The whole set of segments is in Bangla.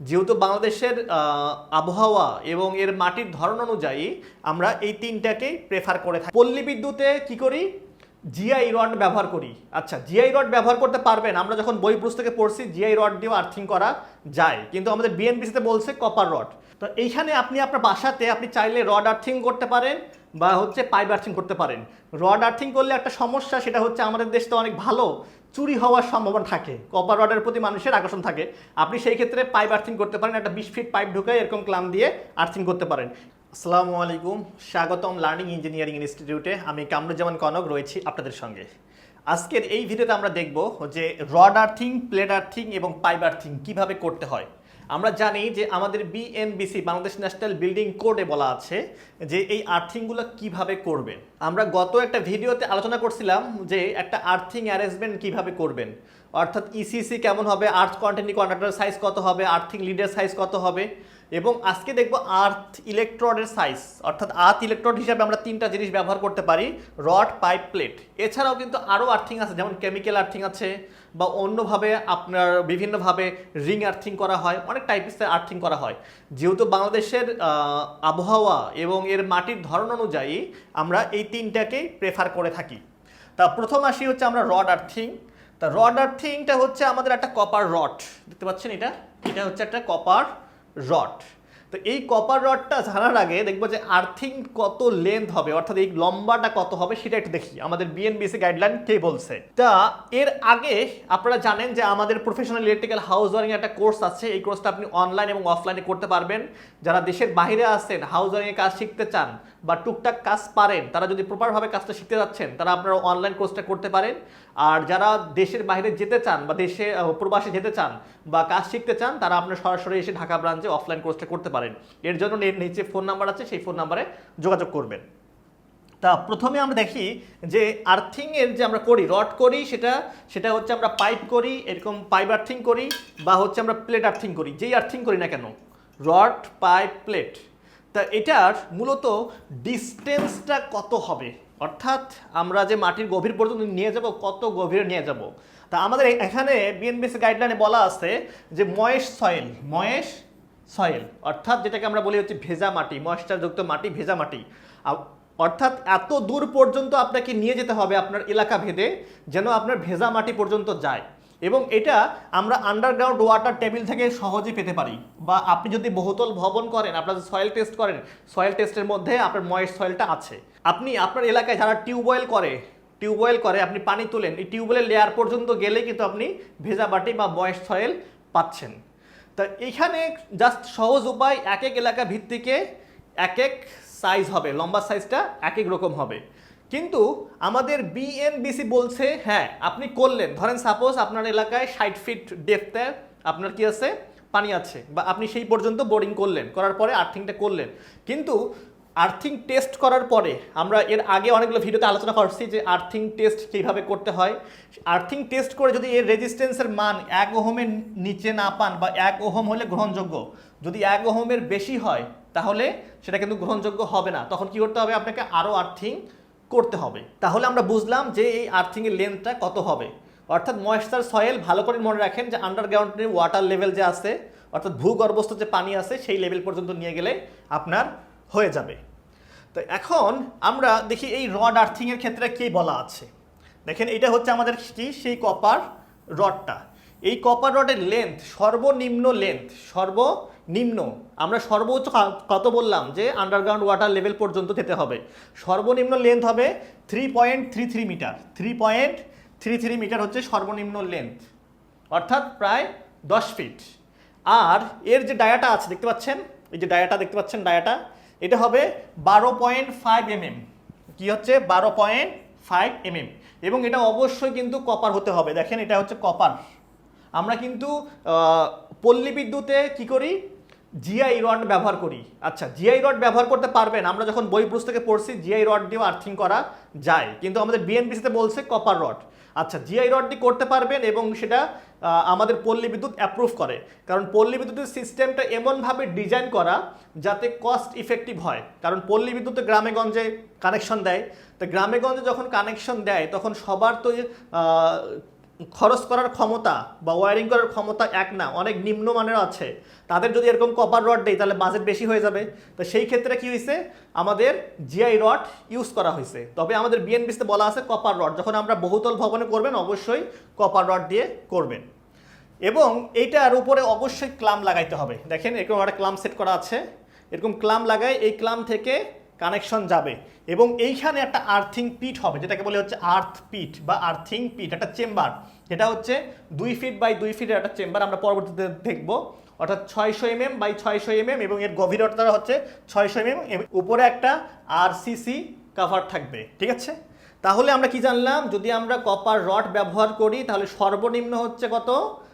যেহেতু বাংলাদেশের আবহাওয়া এবং এর মাটির ধরন অনুযায়ী আমরা এই তিনটাকেই প্রেফার করে থাকি। পল্লী বিদ্যুতে কি করি? জিআই রড ব্যবহার করি। আচ্ছা জিআই রড ব্যবহার করতে পারবেন। আমরা যখন বই পুস্তকে পড়ছি জিআই রড দিয়েও আর্থিং করা যায়। কিন্তু আমাদের বিএনপিসিতে বলছে কপার রড তো এইখানে আপনি আপনার বাসাতে আপনি চাইলে রড আর্থিং করতে পারেন বা হচ্ছে পাইপ আর্থিং করতে পারেন। রড আর্থিং করলে একটা সমস্যা, সেটা হচ্ছে আমাদের দেশ তো অনেক ভালো। চুরি হওয়ার সম্ভাবনা থাকে। কপার রডের প্রতি মানুষের আকর্ষণ থাকে। আপনি সেই ক্ষেত্রে পাইপ আর্থিং করতে পারেন, একটা বিশ ফিট পাইপ ঢুকে এরকম ক্লাম দিয়ে আর্থিং করতে পারেন। আসসালামু আলাইকুম, স্বাগতম লার্নিং ইঞ্জিনিয়ারিং ইনস্টিটিউটে আমি কামরুজ্জামান কনক, রয়েছি আপনাদের সঙ্গে। আজকের এই ভিডিওতে আমরা দেখব যে রড আর্থিং প্লেট আর্থিং এবং পাইপ আর্থিং কীভাবে করতে হয়। আমরা জানি যে আমাদের বিএনবিসি বাংলাদেশ ন্যাশনাল বিল্ডিং কোডে বলা আছে যে এই আর্থিংগুলো কীভাবে করবেন আমরা গত একটা ভিডিওতে আলোচনা করছিলাম যে একটা আর্থিং অ্যারেঞ্জমেন্ট কীভাবে করবেন। অর্থাৎ ইসিসি কেমন হবে? আর্থ কন্টিনিউ কন্ডাক্টর সাইজ কত হবে? আর্থিং লিডের সাইজ কত হবে? এবং আজকে দেখব আর্থ ইলেকট্রডের সাইজ অর্থাৎ আর্থ ইলেকট্রড হিসাবে আমরা তিনটা জিনিস ব্যবহার করতে পারি রড পাইপ প্লেট এছাড়াও কিন্তু আরও আর্থিং আছে, যেমন কেমিক্যাল আর্থিং আছে, বা অন্যভাবে আপনার বিভিন্নভাবে রিং আর্থিং করা হয়, অনেক টাইপের আর্থিং করা হয়। যেহেতু বাংলাদেশের আবহাওয়া এবং এর মাটির ধরন অনুযায়ী আমরা এই তিনটাকেই প্রেফার করে থাকি। তা প্রথম আসি হচ্ছে আমরা রড আর্থিং তা রড আর থিংটা হচ্ছে আমাদের একটা কপার রড দেখতে পাচ্ছেন এটা? এটা হচ্ছে একটা কপার রড তো এই কপার রডটা জানার আগে দেখব যে আর্থিং কত লেন্থ হবে, অর্থাৎ এই লম্বাটা কত হবে সেটা একটু দেখি। আমাদের বিএনবিসি গাইডলাইন কে বলছে। তা এর আগে আপনারা জানেন যে আমাদের প্রফেশনাল ইলেকট্রিক্যাল হাউস ওয়ারিং একটা কোর্স আছে। এই কোর্সটা আপনি অনলাইন এবং অফলাইনে করতে পারবেন। যারা দেশের বাইরে আছেন হাউস ওয়ারিং এর কাজ শিখতে চান বা টুকটাক কাজ পারেন, তারা যদি প্রপারভাবে কাজটা শিখতে যাচ্ছেন, তারা আপনারা অনলাইন কোর্সটা করতে পারেন। আর যারা দেশের বাইরে যেতে চান বা দেশে প্রবাসে যেতে চান বা কাজ শিখতে চান, তারা আপনার সরাসরি এসে ঢাকা ব্রাঞ্চে অফলাইন কোর্সটা করতে পারেন। এর জন্য এর নিচে ফোন নাম্বার আছে, সেই ফোন নাম্বারে যোগাযোগ করবেন। তা প্রথমে আমরা দেখি যে আর্থিং এর যে আমরা করি রড করি, সেটা সেটা হচ্ছে আমরা পাইপ করি, এরকম পাইপ আর্থিং করি, বা হচ্ছে আমরা প্লেট আর্থিং করি, যেই আর্থিং করি না কেন রড পাইপ প্লেট তা এটার মূলত ডিস্টেন্সটা কত হবে? অর্থাৎ আমরা যে মাটির গভীর পর্যন্ত নিয়ে যাব, কত গভীরে নিয়ে যাব? তা আমাদের এখানে বিএনবিসি গাইডলাইনে বলা আছে যে ময়েশ সয়েল ময়েশ সয়েল, অর্থাৎ যেটাকে আমরা বলি হচ্ছে ভেজা মাটি, ময়েশ্চারযুক্ত মাটি, ভেজা মাটি। অর্থাৎ এত দূর পর্যন্ত আপনাকে নিয়ে যেতে হবে আপনার এলাকা ভেদে, যেন আপনার ভেজা মাটি পর্যন্ত যায়। এবং এটা আমরা আন্ডারগ্রাউন্ড ওয়াটার টেবিল থেকে সহজে পেতে পারি। বা আপনি যদি বহুতল ভবন করেন, আপনার সয়েল টেস্ট করেন সয়েল টেস্টের মধ্যে আপনার ময়েস সয়েলটা আছে। আপনি, আপনার এলাকায় যারা টিউবওয়েল করে টিউবওয়েল করে, আপনি পানি তোলেন, এই টিউবওয়েলের লেয়ার পর্যন্ত গেলে কিন্তু আপনি ভেজা মাটি বা ময়েস সয়েল পাচ্ছেন। তা এখানে জাস্ট সহজ উপায় এক এক এলাকা ভিত্তিকে এক এক সাইজ হবে, লম্বা সাইজটা এক এক রকম হবে। কিন্তু আমাদের বিএনবিসি বলছে হ্যাঁ আপনি করলেন। ধরেন সাপোজ আপনার এলাকায় ষাট ফিট ডেপতে আপনার কি আছে? পানি আছে, বা আপনি সেই পর্যন্ত বোরিং করলেন, করার পরে আর্থিংটা করলেন। কিন্তু আর্থিং টেস্ট করার পরে আমরা এর আগে অনেকগুলো ভিডিওতে আলোচনা করছি যে আর্থিং টেস্ট কীভাবে করতে হয়। আর্থিং টেস্ট করে যদি এর রেজিস্ট্যান্সের মান এক ওহমের নিচে না পান বা এক ওহম হলে গ্রহণযোগ্য, যদি এক ওহমের বেশি হয় তাহলে সেটা কিন্তু গ্রহণযোগ্য হবে না। তখন কি করতে হবে? আপনাকে আরও আর্থিং করতে হবে। তাহলে আমরা বুঝলাম যে এই আর্থিংয়ের লেন্থটা কত হবে। অর্থাৎ ময়েশ্চার সয়েল ভালো করে মনে রাখেন যে আন্ডারগ্রাউন্ডের ওয়াটার লেভেল যে আছে, অর্থাৎ ভূগর্ভস্থ যে পানি আছে, সেই লেভেল পর্যন্ত নিয়ে গেলে আপনার হয়ে যাবে। তো এখন আমরা দেখি এই রড আর্থিংয়ের ক্ষেত্রে কী বলা আছে। দেখেন এটা হচ্ছে আমাদের কি? সেই কপার রডটা এই কপার রডের লেন্থ সর্বনিম্ন লেন্থ সর্বনিম্ন। আমরা সর্বোচ্চ কত বললাম? যে আন্ডারগ্রাউন্ড ওয়াটার লেভেল পর্যন্ত যেতে হবে। সর্বনিম্ন লেন্থ হবে three point three three metre three point three three metre হচ্ছে সর্বনিম্ন লেন্থ অর্থাৎ প্রায় দশ ফিট আর এর যে ডায়াটা আছে, দেখতে পাচ্ছেন? এই যে ডায়াটা দেখতে পাচ্ছেন ডায়াটা এটা হবে বারো পয়েন্ট ফাইভ এমএম কী হচ্ছে? বারো পয়েন্ট ফাইভ এমএম এবং এটা অবশ্যই কিন্তু কপার হতে হবে। দেখেন, এটা হচ্ছে কপার আমরা কিন্তু পল্লী বিদ্যুতে কি করি? জিআই রড ব্যবহার করি। আচ্ছা জিআই রড ব্যবহার করতে পারবেন। আমরা যখন বই পুস্তকে পড়ছি জিআই রড দিয়েও আর্থিং করা যায়। কিন্তু আমাদের বিএনপিসিতে বলছে কপার রড আচ্ছা জিআই রডটি করতে পারবেন এবং সেটা আমাদের পল্লী বিদ্যুৎ অ্যাপ্রুভ করে। কারণ পল্লী বিদ্যুতের সিস্টেমটা এমনভাবে ডিজাইন করা যাতে কস্ট ইফেক্টিভ হয়। কারণ পল্লী বিদ্যুৎ গ্রামেগঞ্জে গ্রামে গঞ্জে কানেকশন দেয়। তো গ্রামেগঞ্জে যখন কানেকশন দেয়, তখন সবার তো খরচ করার ক্ষমতা বা ওয়ারিং করার ক্ষমতা এক না, অনেক নিম্নমানের আছে। তাদের যদি এরকম কপার রড দেয় তাহলে বাজেট বেশি হয়ে যাবে। তো সেই ক্ষেত্রে কি হয়েছে আমাদের জিআই রড ইউজ করা হয়েছে তবে আমাদের বিএনপিসতে বলা আছে কপার রড যখন আমরা বহুতল ভবনে করবেন, অবশ্যই কপার রড দিয়ে করবেন। এবং এইটার উপরে অবশ্যই ক্লাম লাগাইতে হবে। দেখেন, এরকম একটা ক্লাম সেট করা আছে। এরকম ক্লাম লাগায় এই ক্লাম থেকে কানেকশন যাবে। এবং এইখানে একটা আর্থিং পিট হবে, যেটাকে বলে হচ্ছে আর্থ পিট বা আর্থিং পিট একটা চেম্বার যেটা হচ্ছে দুই ফিট বাই দুই ফিটের একটা চেম্বার আমরা পরবর্তীতে দেখব। অর্থাৎ ছয়শো এমএম বাই ছয়শো এমএম এবং এর গভীরতা হচ্ছে ছয়শো এমএম উপরে একটা আরসিসি কাভার থাকবে। ঠিক আছে? তাহলে আমরা কি জানলাম? যদি আমরা কপার রড ব্যবহার করি, তাহলে সর্বনিম্ন হচ্ছে কত?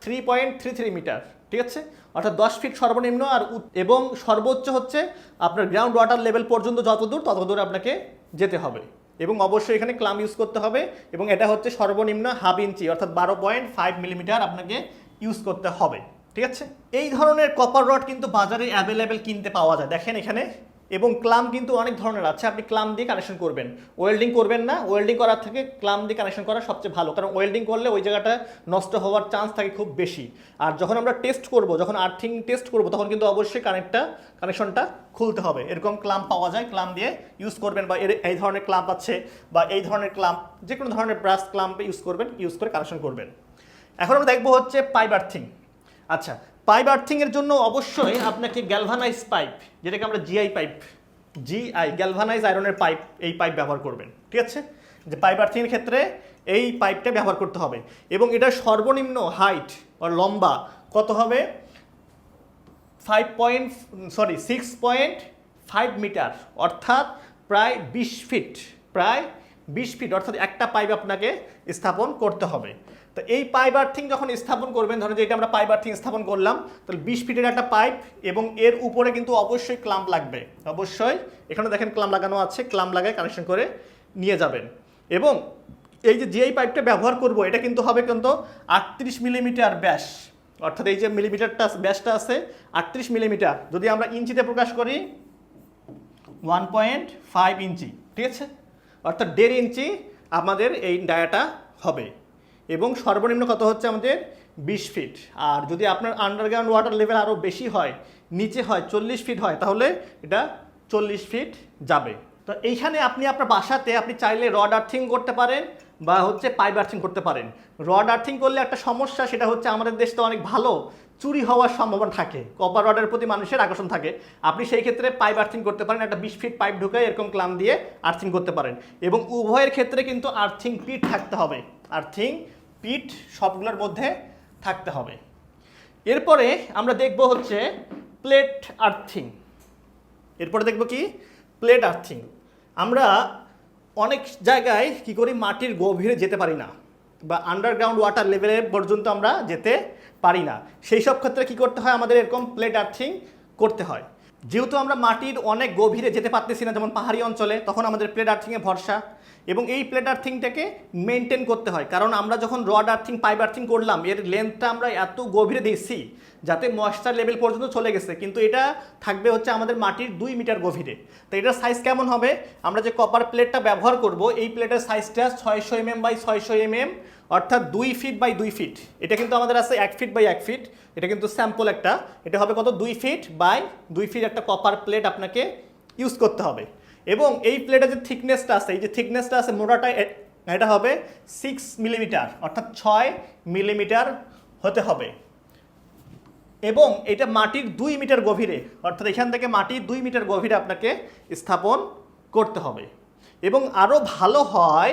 Three point three three metre ঠিক আছে? অর্থাৎ দশ ফিট সর্বনিম্ন আর এবং সর্বোচ্চ হচ্ছে আপনার গ্রাউন্ড ওয়াটার লেভেল পর্যন্ত যত দূর, তত দূর আপনাকে যেতে হবে। এবং অবশ্যই এখানে ক্লাম ইউজ করতে হবে এবং এটা হচ্ছে সর্বনিম্ন হাফ ইঞ্চি অর্থাৎ বারো পয়েন্ট ফাইভ মিলিমিটার আপনাকে ইউজ করতে হবে। ঠিক আছে? এই ধরনের কপার রড কিন্তু বাজারে অ্যাভেলেবেল কিনতে পাওয়া যায়। দেখেন এখানে এবং ক্লাম কিন্তু অনেক ধরনের আছে। আপনি ক্লাম দিয়ে কানেকশন করবেন। ওয়েল্ডিং করবেন না ওয়েল্ডিং করার থেকে ক্লাম দিয়ে কানেকশন করা সবচেয়ে ভালো। কারণ ওয়েল্ডিং করলে ওই জায়গাটা নষ্ট হওয়ার চান্স থাকে খুব বেশি। আর যখন আমরা টেস্ট করব, যখন আর্থিং টেস্ট করব, তখন কিন্তু অবশ্যই কানেক্টটা কানেকশনটা খুলতে হবে। এরকম ক্লাম পাওয়া যায়, ক্লাম দিয়ে ইউজ করবেন বা এর এই ধরনের ক্লাম্প আছে বা এই ধরনের ক্লাম্প যে কোনো ধরনের ব্রাশ ক্লাম্পে ইউজ করবেন ইউজ করে কানেকশন করবেন। এখন আমরা দেখব হচ্ছে পাইপ আর্থিং আচ্ছা পাইপ আর্থিং এর জন্য অবশ্যই আপনাকে গ্যালভানাইজ পাইপ যেটাকে আমরা জিআই পাইপ জিআই গ্যালভানাইজ আয়রনের পাইপ এই পাইপ ব্যবহার করবেন, ঠিক আছে? যে পাইপ আর্থিং এর ক্ষেত্রে এই পাইপটা ব্যবহার করতে হবে এবং এটার সর্বনিম্ন হাইট বা লম্বা কত হবে? Five point sorry six point five metre অর্থাৎ প্রায় বিশ ফিট প্রায় বিশ ফিট অর্থাৎ একটা পাইপ আপনাকে স্থাপন করতে হবে। তো এই পাইপ আর্থিং যখন স্থাপন করবেন, ধরেন যে এটা আমরা পাইপ আর্থিং স্থাপন করলাম, তাহলে বিশ ফিটের একটা পাইপ এবং এর উপরে কিন্তু অবশ্যই ক্লাম্প লাগবে। অবশ্যই, এখানে দেখেন ক্লাম লাগানো আছে ক্লাম লাগায় কানেকশন করে নিয়ে যাবেন। এবং এই যে যেই পাইপটা ব্যবহার করব, এটা কিন্তু হবে কিন্তু আটত্রিশ মিলিমিটার ব্যাস। অর্থাৎ এই যে মিলিমিটারটা ব্যাসটা আছে আটত্রিশ মিলিমিটার যদি আমরা ইঞ্চিতে প্রকাশ করি ওয়ান পয়েন্ট ফাইভ ইঞ্চি, ঠিক আছে? অর্থাৎ দেড় ইঞ্চি আমাদের এই ডায়াটা হবে। এবং সর্বনিম্ন কত হচ্ছে আমাদের? বিশ ফিট আর যদি আপনার আন্ডারগ্রাউন্ড ওয়াটার লেভেল আরও বেশি হয়, নিচে হয় চল্লিশ ফিট হয়, তাহলে এটা চল্লিশ ফিট যাবে। তো এইখানে আপনি আপনার বাসাতে আপনি চাইলে রড আর্থিং করতে পারেন বা হচ্ছে পাইপ আর্থিং করতে পারেন। রড আর্থিং করলে একটা সমস্যা, সেটা হচ্ছে আমাদের দেশ তো অনেক ভালো, চুরি হওয়ার সম্ভাবনা থাকে কপার রডের প্রতি মানুষের আকর্ষণ থাকে। আপনি সেই ক্ষেত্রে পাইপ আর্থিং করতে পারেন, একটা বিশ ফিট পাইপ ঢুকে এরকম ক্লাম দিয়ে আর্থিং করতে পারেন। এবং উভয়ের ক্ষেত্রে কিন্তু আর্থিং পিট থাকতে হবে। আর্থিং পিট সবগুলোর মধ্যে থাকতে হবে। এরপরে আমরা দেখব হচ্ছে প্লেট আর্থিং এরপরে দেখব কি? প্লেট আর্থিং আমরা অনেক জায়গায় কি করি? মাটির গভীরে যেতে পারি না বা আন্ডারগ্রাউন্ড ওয়াটার লেভেলে পর্যন্ত আমরা যেতে পারি না। সেই সব ক্ষেত্রে কি করতে হয়? আমাদের এরকম প্লেট আর্থিং করতে হয়। যেহেতু আমরা মাটির অনেক গভীরে যেতে পারতেছি না, যেমন পাহাড়ি অঞ্চলে, তখন আমাদের প্লেট আর্থিংয়ে ভরসা। এবং এই প্লেট আর্থিংটাকে মেনটেন করতে হয়। কারণ আমরা যখন রড আর্থিং পাইপ আর্থিং করলাম, এর লেন্থটা আমরা এত গভীরে দিচ্ছি যাতে ময়েশ্চার লেভেল পর্যন্ত চলে গেছে। কিন্তু এটা থাকবে হচ্ছে আমাদের মাটির দুই মিটার গভীরে। তো এটার সাইজ কেমন হবে? আমরা যে কপার প্লেটটা ব্যবহার করব, এই প্লেটের সাইজটা ছয়শো এমএম বাই ছয়শো এমএম অর্থাৎ দুই ফিট বাই দুই ফিট এটা কিন্তু আমাদের আছে এক ফিট বাই এক ফিট এটা কিন্তু স্যাম্পল একটা। এটা হবে কত? দুই ফিট বাই দুই ফিট একটা কপার প্লেট আপনাকে ইউজ করতে হবে। এবং এই প্লেটের যে থিকনেসটা আছে, এই যে থিকনেসটা আছে মোটাটা এটা হবে সিক্স মিলিমিটার অর্থাৎ ছয় মিলিমিটার হতে হবে। এবং এটা মাটির দুই মিটার গভীরে, অর্থাৎ এখান থেকে মাটির দুই মিটার গভীরে আপনাকে স্থাপন করতে হবে। এবং আরও ভালো হয়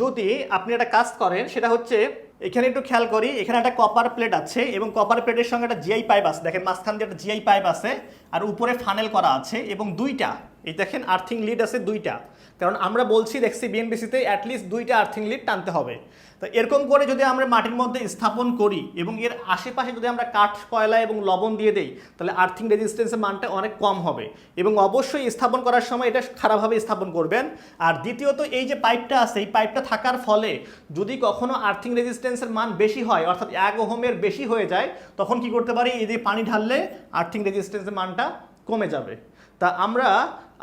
যদি আপনি একটা কাজ করেন, সেটা হচ্ছে এখানে একটু খেয়াল করি, এখানে একটা কপার প্লেট আছে এবং কপার প্লেটের সঙ্গে একটা জিআই পাইপ আছে। দেখেন মাঝখান দিয়ে একটা জিআই পাইপ আছে, আর উপরে ফানেল করা আছে এবং দুইটা এই দেখেন আর্থিং লিড আছে দুইটা। কারণ আমরা বলছি, দেখছি বিএনবিসিতে অ্যাটলিস্ট দুইটা আর্থিং লিড টানতে হবে। তো এরকম করে যদি আমরা মাটির মধ্যে স্থাপন করি এবং এর আশেপাশে যদি আমরা কাঠ, কয়লা এবং লবণ দিয়ে দেই, তাহলে আর্থিং রেজিস্ট্যান্সের মানটা অনেক কম হবে। এবং অবশ্যই স্থাপন করার সময় এটা খারাপভাবে স্থাপন করবেন। আর দ্বিতীয়ত, এই যে পাইপটা আছে, এই পাইপটা থাকার ফলে যদি কখনও আর্থিং রেজিস্ট্যান্সের মান বেশি হয়, অর্থাৎ এক ওহমের বেশি হয়ে যায়, তখন কি করতে পারি? এই যে পানি ঢাললে আর্থিং রেজিস্ট্যান্সের মানটা কমে যাবে। তা আমরা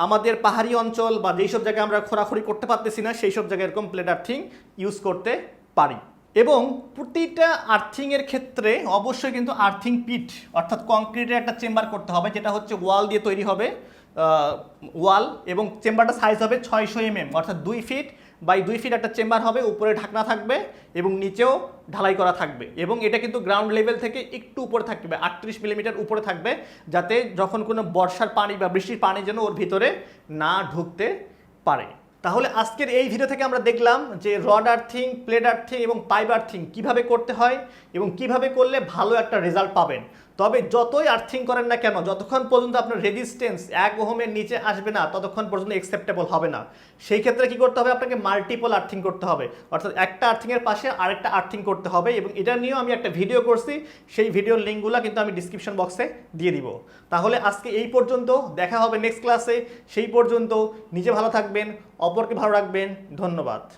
আমাদের পাহাড়ি অঞ্চল বা যেই সব জায়গায় আমরা খোরাখুরি করতে পারতেছি না, সেই সব জায়গায় এরকম প্লেট আর্থিং ইউজ করতে পারি। এবং প্রতিটা আর্থিংয়ের ক্ষেত্রে অবশ্যই কিন্তু আর্থিং পিট অর্থাৎ কংক্রিটের একটা চেম্বার করতে হবে, যেটা হচ্ছে ওয়াল দিয়ে তৈরি হবে ওয়াল এবং চেম্বারটা সাইজ হবে ছয়শো এমএম অর্থাৎ দুই ফিট বাই দুই ফিট একটা চেম্বার হবে, উপরে ঢাকনা থাকবে এবং নিচেও ঢালাই করা থাকবে এবং এটা কিন্তু গ্রাউন্ড লেভেল থেকে একটু উপরে থাকবে, আটত্রিশ মিলিমিটার উপরে থাকবে যাতে যখন কোনো বর্ষার পানি বা বৃষ্টির পানি যেন ওর ভিতরে না ঢুকতে পারে। তাহলে আজকের এই ভিডিও থেকে আমরা দেখলাম যে রড আর্থিং প্লেট আর্থিং এবং পাইপ আর্থিং কীভাবে করতে হয় এবং কীভাবে করলে ভালো একটা রেজাল্ট পাবেন। তবে যতই আর্থিং করেন না কেন, যতক্ষণ পর্যন্ত আপনার রেজিস্ট্যান্স এক ওহমের নিচে আসবে না, ততক্ষণ পর্যন্ত অ্যাকসেপ্টেবল হবে না। সেই ক্ষেত্রে কি করতে হবে? আপনাকে মাল্টিপল আর্থিং করতে হবে। অর্থাৎ একটা আর্থিংয়ের পাশে আরেকটা আর্থিং করতে হবে এবং এটা নিয়েও আমি একটা ভিডিও করছি। সেই ভিডিওর লিঙ্কগুলো কিন্তু আমি ডিসক্রিপশন বক্সে দিয়ে দিব। তাহলে আজকে এই পর্যন্ত, দেখা হবে নেক্সট ক্লাসে সেই পর্যন্ত, নিজে ভালো থাকবেন, অপরকে ভালো রাখবেন, ধন্যবাদ।